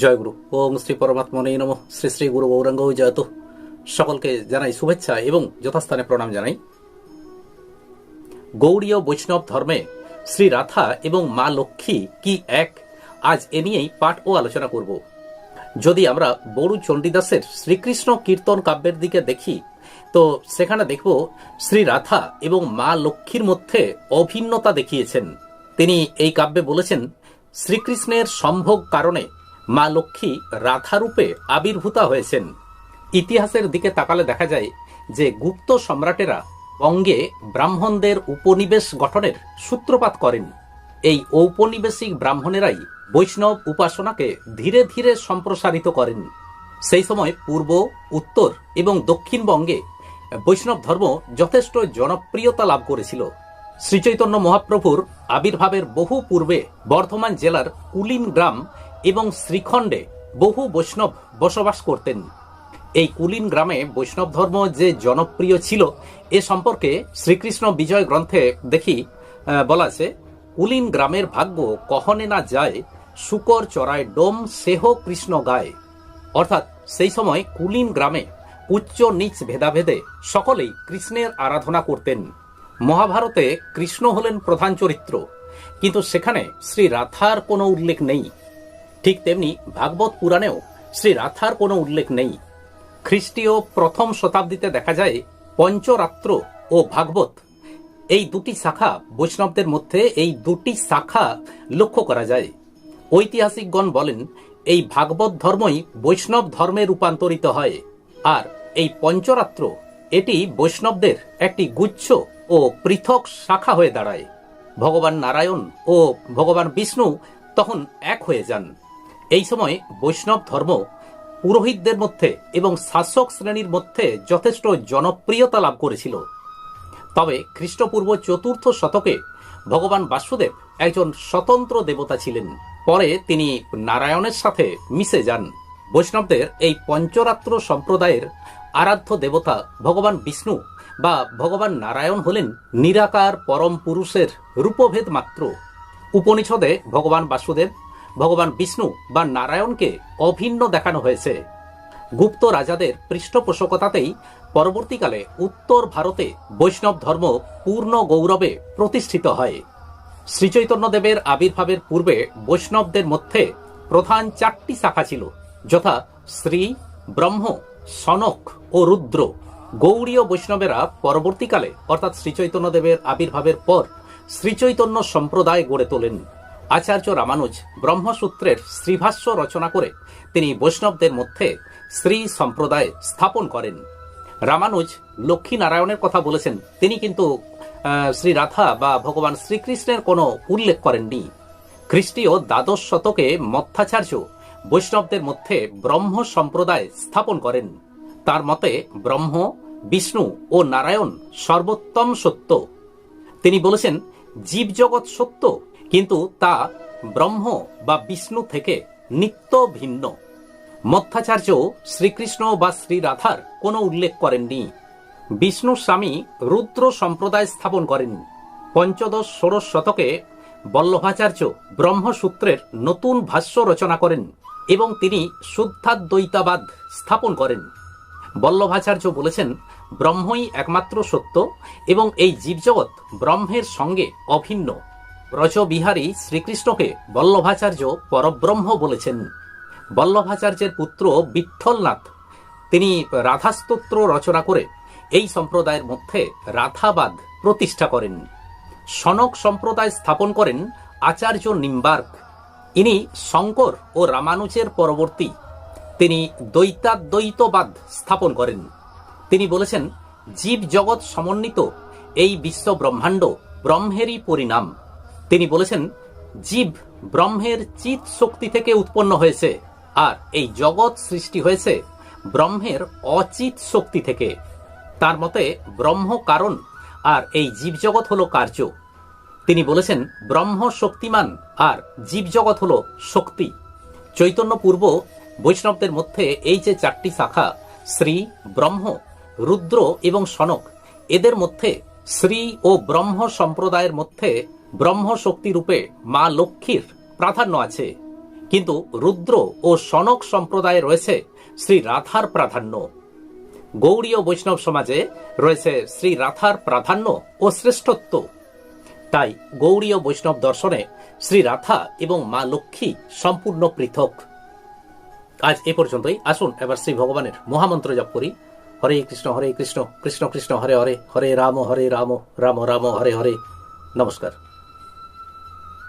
জয়গুরু ওম শ্রী পরমাত্মনে নম। শ্রী শ্রী গুরু গৌরাঙ্গ জয়ত। সকলকে জানাই শুভেচ্ছা এবং যথাস্থানে প্রণাম জানাই। গৌড়ীয় বৈষ্ণব ধর্মে শ্রী রাধা এবং মা লক্ষ্মী কি এক? আজ এ নিয়েই পাঠ ও আলোচনা করব। যদি আমরা বড়ু চণ্ডীদাসের শ্রীকৃষ্ণ কীর্তন কাব্যের দিকে দেখি, তো সেখানে দেখব শ্রী রাধা এবং মা লক্ষ্মীর মধ্যে অভিন্নতা দেখিয়েছেন। তিনি এই কাব্যে বলেছেন, শ্রীকৃষ্ণের সম্ভোগ কারণে মা লক্ষ্মী রাধারূপে আবির্ভূতা হয়েছেন। ইতিহাসের দিকে তাকালে দেখা যায় যে গুপ্ত সম্রাটেরা বঙ্গে ব্রাহ্মণদের উপনিবেশ গঠনের সূত্রপাত করেন। এই ঔপনিবেশিক ব্রাহ্মণেরাই বৈষ্ণব উপাসনাকে ধীরে ধীরে সম্প্রসারিত করেন। সেই সময় পূর্ব, উত্তর এবং দক্ষিণবঙ্গে বৈষ্ণব ধর্ম যথেষ্ট জনপ্রিয়তা লাভ করেছিল। শ্রীচৈতন্য মহাপ্রভুর আবির্ভাবের বহু পূর্বে বর্ধমান জেলার কুলিন গ্রাম এবং শ্রীখণ্ডে বহু বৈষ্ণব বসবাস করতেন। এই কুলিন গ্রামে বৈষ্ণব ধর্ম যে জনপ্রিয় ছিল, এ সম্পর্কে শ্রীকৃষ্ণ বিজয় গ্রন্থে দেখি বলা আছে, কুলিন গ্রামের ভাগ্য কহনে না যায়, শুকর চড়ায় ডোম সেহ কৃষ্ণ গায়। অর্থাৎ সেই সময় কুলিন গ্রামে উচ্চ নিচ ভেদাভেদে সকলেই কৃষ্ণের আরাধনা করতেন। মহাভারতে কৃষ্ণ হলেন প্রধান চরিত্র, কিন্তু সেখানে শ্রী রাধার কোনো উল্লেখ নেই। ঠিক তেমনি ভাগবত পুরাণেও শ্রী রাধার কোনো উল্লেখ নেই। খ্রিস্টীয় প্রথম শতাব্দীতে দেখা যায়, পঞ্চরাত্র ও ভাগবত এই দুটি শাখা বৈষ্ণবদের মধ্যে এই দুটি শাখা লক্ষ্য করা যায়। ঐতিহাসিকগণ বলেন, এই ভাগবত ধর্মই বৈষ্ণব ধর্মে রূপান্তরিত হয় আর এই পঞ্চরাত্র এটি বৈষ্ণবদের একটি গুচ্ছ ও পৃথক শাখা হয়ে দাঁড়ায়। ভগবান নারায়ণ ও ভগবান বিষ্ণু তখন এক হয়ে যান। এই সময় বৈষ্ণব ধর্ম পুরোহিতদের মধ্যে এবং শাসক শ্রেণির মধ্যে যথেষ্ট জনপ্রিয়তা লাভ করেছিল। তবে খ্রিস্টপূর্ব চতুর্থ শতকে ভগবান বাসুদেব একজন স্বতন্ত্র দেবতা ছিলেন। পরে তিনি নারায়ণের সাথে মিশে যান। বৈষ্ণবদের এই পঞ্চরাত্র সম্প্রদায়ের আরাধ্য দেবতা ভগবান বিষ্ণু বা ভগবান নারায়ণ হলেন নিরাকার পরম পুরুষের রূপভেদ মাত্র। উপনিষদে ভগবান বাসুদেব ভগবান বিষ্ণু বা নারায়ণকে অভিন্ন দেখানো হয়েছে। গুপ্ত রাজাদের পৃষ্ঠপোষকতাতেই পরবর্তীকালে উত্তর ভারতে বৈষ্ণব ধর্ম পূর্ণ গৌরবে প্রতিষ্ঠিত হয়। শ্রীচৈতন্যদেবের আবির্ভাবের পূর্বে বৈষ্ণবদের মধ্যে প্রধান চারটি শাখা ছিল, যথা শ্রী, ব্রহ্ম, সনক ও রুদ্র। গৌড়ীয় বৈষ্ণবেরা পরবর্তীকালে, অর্থাৎ শ্রীচৈতন্যদেবের আবির্ভাবের পর শ্রীচৈতন্য সম্প্রদায় গড়ে তোলেন। আচার্য রামানুজ ব্রহ্মসূত্রের শ্রীভাষ্য রচনা করে তিনি বৈষ্ণবদের মধ্যে শ্রী সম্প্রদায় স্থাপন করেন। রামানুজ লক্ষ্মী নারায়ণের কথা বলেছেন। তিনি কিন্তু শ্রী রাধা বা ভগবান শ্রীকৃষ্ণের কোনো উল্লেখ করেননি। খ্রিস্টীয় দ্বাদশ শতকে মধ্যাচার্য বৈষ্ণবদের মধ্যে ব্রহ্ম সম্প্রদায় স্থাপন করেন। তার মতে ব্রহ্ম, বিষ্ণু ও নারায়ণ সর্বোত্তম সত্য। তিনি বলেছেন, জীবজগৎ সত্য কিন্তু তা ব্রহ্ম বা বিষ্ণু থেকে নিত্য ভিন্ন। মধ্যাচার্য শ্রীকৃষ্ণ বা শ্রী রাধার কোনো উল্লেখ করেননি। বিষ্ণু স্বামী রুদ্র সম্প্রদায় স্থাপন করেন পঞ্চদশ ষোড়শ শতকে বল্লভাচার্য ব্রহ্মসূত্রের নতুন ভাষ্য রচনা করেন এবং তিনি শুদ্ধাদ্বৈতাবাদ স্থাপন করেন। বল্লভাচার্য বলেছেন, ব্রহ্মই একমাত্র সত্য এবং এই জীবজগৎ ব্রহ্মের সঙ্গে অভিন্ন। ব্রজবিহারী শ্রীকৃষ্ণকে বল্লভাচার্য পরব্রহ্ম বলেছেন। বল্লভাচার্যের পুত্র বিঠ্ঠলনাথ, তিনি রাধাস্তোত্র রচনা করে এই সম্প্রদায়ের মধ্যে রাধাবাদ প্রতিষ্ঠা করেন। সনক সম্প্রদায় স্থাপন করেন আচার্য নিম্বার্ক। ইনি শঙ্কর ও রামানুজের পরবর্তী। তিনি দ্বৈতাদ্বৈতবাদ স্থাপন করেন। তিনি বলেছেন জীব জগৎ সমন্বিত এই বিশ্ব ব্রহ্মাণ্ড ব্রহ্মেরই পরিণাম। তিনি বলেছেন, জীব ব্রহ্মের চিত শক্তি থেকে উৎপন্ন হয়েছে, আর এই জগৎ সৃষ্টি হয়েছে ব্রহ্মের অচিত শক্তি থেকে। তার মতে, ব্রহ্ম কারণ, আর এই জীবজগৎ হলো কার্য। তিনি বলেছেন, ব্রহ্ম শক্তিমান, আর জীবজগৎ হলো শক্তি। চৈতন্য পূর্ব বৈষ্ণবদের মধ্যে এই যে চারটি শাখা, শ্রী, ব্রহ্ম, রুদ্র এবং সনক, এদের মধ্যে শ্রী ও ব্রহ্ম সম্প্রদায়ের মধ্যে ব্রহ্ম শক্তি রূপে মা লক্ষ্মীর প্রাধান্য আছে। কিন্তু রুদ্র ও সনক সম্প্রদায়ে রয়েছে শ্রী রাধার প্রাধান্য। গৌড়ীয় বৈষ্ণব সমাজে রয়েছে শ্রী রাধার প্রাধান্য ও শ্রেষ্ঠত্ব। তাই গৌড়ীয় বৈষ্ণব দর্শনে শ্রী রাধা এবং মা লক্ষ্মী সম্পূর্ণ পৃথক। আজ এ পর্যন্তই। আসুন এবার শ্রী ভগবানের মহামন্ত্র জপ করি। হরে কৃষ্ণ হরে কৃষ্ণ কৃষ্ণ কৃষ্ণ, হরে হরে হরে রাম হরে রাম রাম রাম, হরে হরে। নমস্কার।